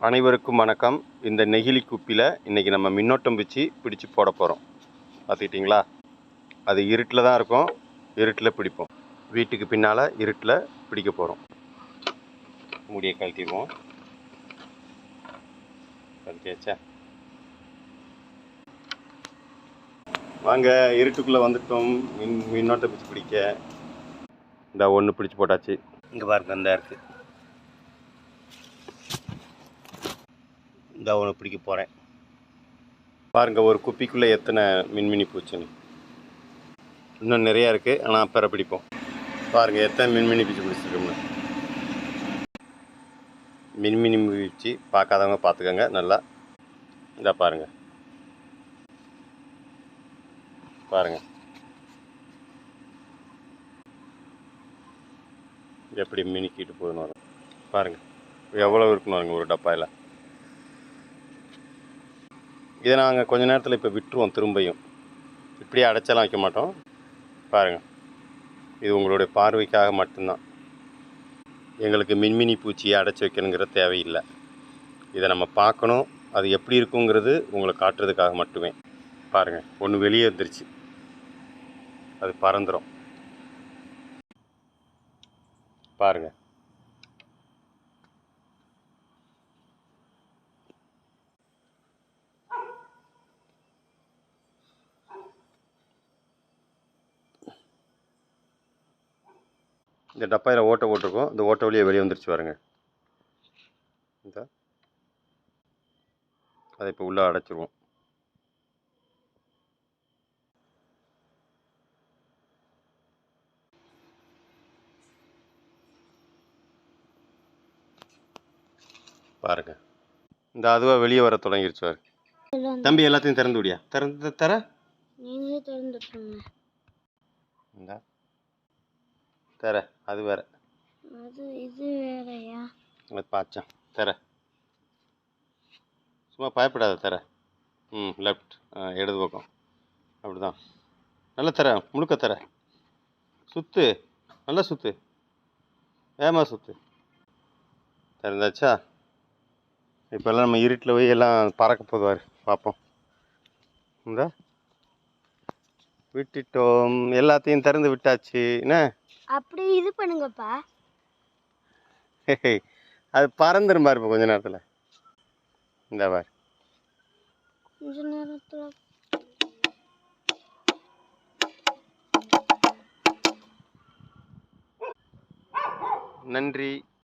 அனைவருக்கும் வணக்கம். இந்த நெகிழி குப்பியில் இன்றைக்கி நம்ம மின்னோட்டம் பிச்சு பிடிச்சி போட போகிறோம் பார்த்துக்கிட்டிங்களா அது இருட்டில் தான் இருக்கும். இருட்டில் பிடிப்போம். வீட்டுக்கு பின்னால் இருட்டில் பிடிக்க போகிறோம் முடியை கழட்டிடுவோம். கழட்டியாச்சா? வாங்க இருட்டுக்குள்ளே வந்துட்டோம். மின் மின்னோட்டம் பிடிச்சி பிடிக்க. இந்த ஒன்று பிடிச்சி போட்டாச்சு. இங்கே பாருங்க இந்த இருக்குது இந்த ஒன்று பிடிக்க போகிறேன் பாருங்கள் ஒரு குப்பிக்குள்ளே எத்தனை மின்மினி பூச்சின்னு. இன்னும் நிறையா இருக்குது ஆனால் பிற பிடிப்போம். பாருங்க எத்தனை மின்மினி பூச்சி பிடிச்சிருக்கோம்னு மின்மினி பூச்சி பார்க்காதவங்க பார்த்துக்கோங்க நல்லா. இதாக பாருங்க. பாருங்க. எப்படி மினிக்கிட்டு போதுன்னு வரும் பாருங்கள் எவ்வளோ இருக்குன்னு பாருங்க ஒரு டப்பாயில். இதை நாங்கள் கொஞ்ச நேரத்தில் இப்போ விட்டுருவோம் திரும்பியும். இப்படியே அடைச்செல்லாம் வைக்க மாட்டோம். பாருங்கள் இது உங்களுடைய பார்வைக்காக மட்டும்தான். எங்களுக்கு மின்மினி பூச்சியை அடைச்சி வைக்கணுங்கிற தேவையில்லை இதை நம்ம பார்க்கணும். அது எப்படி இருக்குங்கிறது உங்களை காட்டுறதுக்காக மட்டுமே. பாருங்கள் ஒன்று வெளியே வந்துருச்சு. அது பறந்துடும் பாருங்கள் இந்த டப்பாயில் ஓட்டை போட்டிருக்கோம். இந்த ஓட்டை வழியாக வெளியே வந்துருச்சு பாருங்க. இந்த. அதை இப்போ உள்ளே அடைச்சிருவோம். பாருங்க. இந்த அதுவாக வெளியே வர தொடங்கிருச்சு பாரு தம்பி எல்லாத்தையும் திறந்து விடியா. திறந்து தர நீங்களே திறந்துட்டுருங்க இந்த. தர அது வேற. அது இது வேறயா? அது பாச்சான் தர. சும்மா பயப்படாத தர. ம் லெஃப்ட் இடது பக்கம். அப்படிதான். நல்லா தர முழுக்க தர. சுத்து நல்லா சுத்து. ஏமா சுத்து. திறந்தாச்சா? இப்போல்லாம் நம்ம இருட்டில் போய் எல்லாம் பறக்க போதுவார் பார்ப்போம். இந்த. விட்டுட்டோம். எல்லாத்தையும் திறந்து விட்டாச்சு. என்ன? அப்படி இது பண்ணுங்கப்பா. அது பறந்துரும் பாரு இப்போ கொஞ்ச நேரத்தில். இந்த பார். கொஞ்ச நேரத்தில். நன்றி.